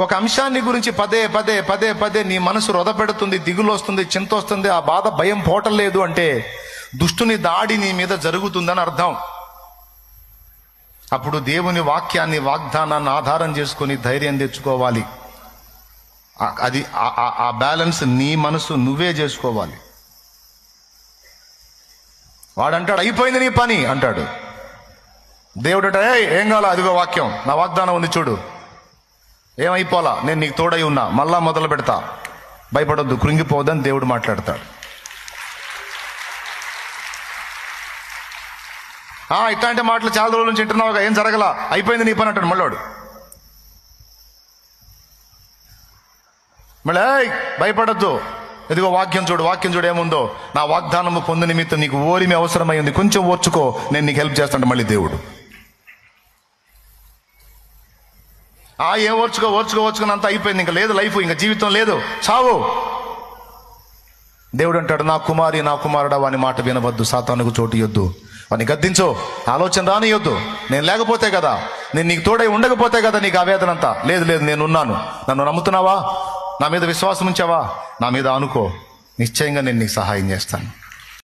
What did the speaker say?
ఒక అంశాన్ని గురించి పదే పదే పదే పదే నీ మనసు రొదపెడుతుంది దిగులు వస్తుంది చింత వస్తుంది ఆ బాధ భయం పోవటం లేదు అంటే దుష్టుని దాడి నీ మీద జరుగుతుందని అర్థం. అప్పుడు దేవుని వాక్యాన్ని వాగ్దానాన్ని ఆధారం చేసుకొని ధైర్యం తెచ్చుకోవాలి. అది ఆ- బ్యాలెన్స్ నీ మనసు నువ్వే చేసుకోవాలి. వాడంటాడు అయిపోయింది నీ పని అంటాడు. దేవుడు అంటే ఏం కావాలా? అదిగో వాక్యం నా వాగ్దానం ఉంది చూడు. ఏమైపోలా? నేను నీకు తోడై ఉన్నా. మళ్ళా మొదలు పెడతా. భయపడొద్దు. కృంగిపోవద్దని దేవుడు మాట్లాడతాడు. ఆ ఇట్లాంటి మాటలు చాలా రోజుల నుంచి వింటున్నావుగా ఏం జరగల? అయిపోయింది నీ పని అంటాడు మళ్ళోడు. మళ్ళీ భయపడద్దు భయపడొద్దు. ఇదిగో వాక్యం చూడు. వాక్యం చూడు ఏముందో. నా వాగ్దానము పొందు నిమిత్తం నీకు ఓరిమి అవసరమైంది కొంచెం ఓర్చుకో. నేను నీకు హెల్ప్ చేస్తాను. మళ్ళీ దేవుడు. ఆ ఏం ఓర్చుకో ఓర్చుకో ఓర్చుకుని అంతా అయిపోయింది. ఇంకా లేదు లైఫ్ ఇంకా జీవితం లేదు. చావు. దేవుడు అంటాడు నా కుమారి నా కుమారుడా వాని మాట వినవద్దు సాతానుకు చోటు ఇవ్వద్దు వాని గద్దించు ఆలోచన రానియొద్దు నేను లేకపోతే కదా నేను నీకు తోడై ఉండకపోతే కదా నీకు ఆవేదన అంతా లేదు లేదు నేను ఉన్నాను నన్ను నమ్ముతున్నావా? నా మీద విశ్వాసం ఉంచావా? నా మీద అనుకో నిశ్చయంగా నేను నీకు సహాయం చేస్తాను.